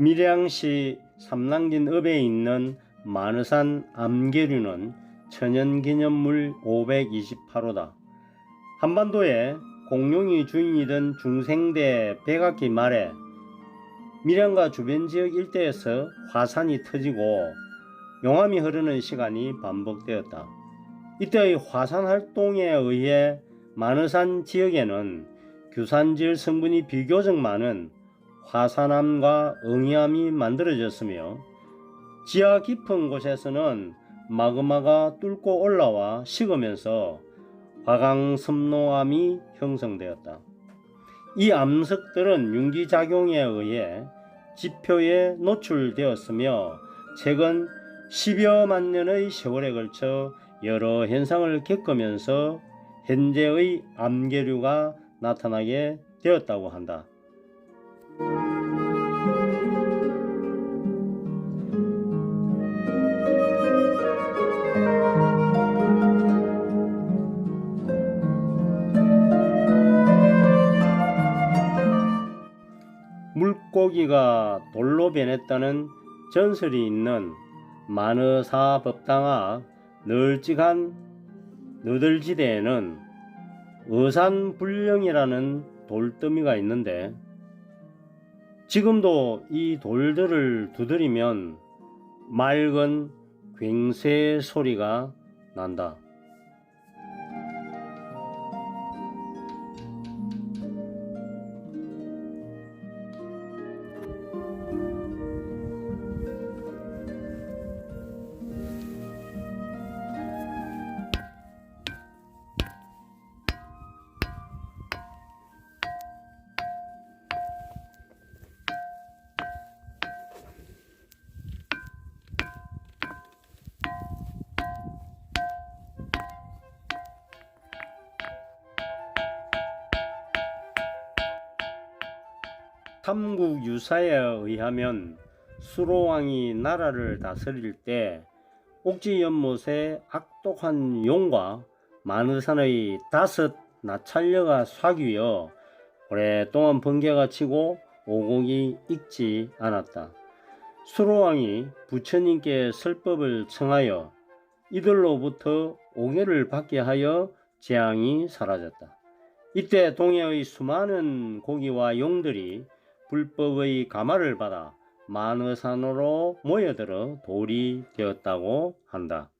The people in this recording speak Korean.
밀양시 삼랑진 읍에 있는 마느산 암계류는 천연기념물 528호다. 한반도에 공룡이 주인이던 중생대 백악기 말에 밀양과 주변 지역 일대에서 화산이 터지고 용암이 흐르는 시간이 반복되었다. 이때의 화산 활동에 의해 마느산 지역에는 규산질 성분이 비교적 많은 화산암과 응이암이 만들어졌으며 지하 깊은 곳에서는 마그마가 뚫고 올라와 식으면서 화강섬노암이 형성되었다. 이 암석들은 융기작용에 의해 지표에 노출되었으며 최근 10여만 년의 세월에 걸쳐 여러 현상을 겪으면서 현재의 암계류가 나타나게 되었다고 한다. 물고기가 돌로 변했다는 전설이 있는 마느사 법당아 널찍한 너들지대에는 의산불령이라는 돌더미가 있는데 지금도 이 돌들을 두드리면 맑은 굉새 소리가 난다. 삼국 유사에 의하면 수로왕이 나라를 다스릴 때 옥지 연못에 악독한 용과 마느산의 다섯 나찰녀가 사귀어 오랫동안 번개가 치고 오곡이 익지 않았다. 수로왕이 부처님께 설법을 청하여 이들로부터 오개를 받게 하여 재앙이 사라졌다. 이때 동해의 수많은 고기와 용들이 불법의 가마를 받아 만의산으로 모여들어 돌이 되었다고 한다.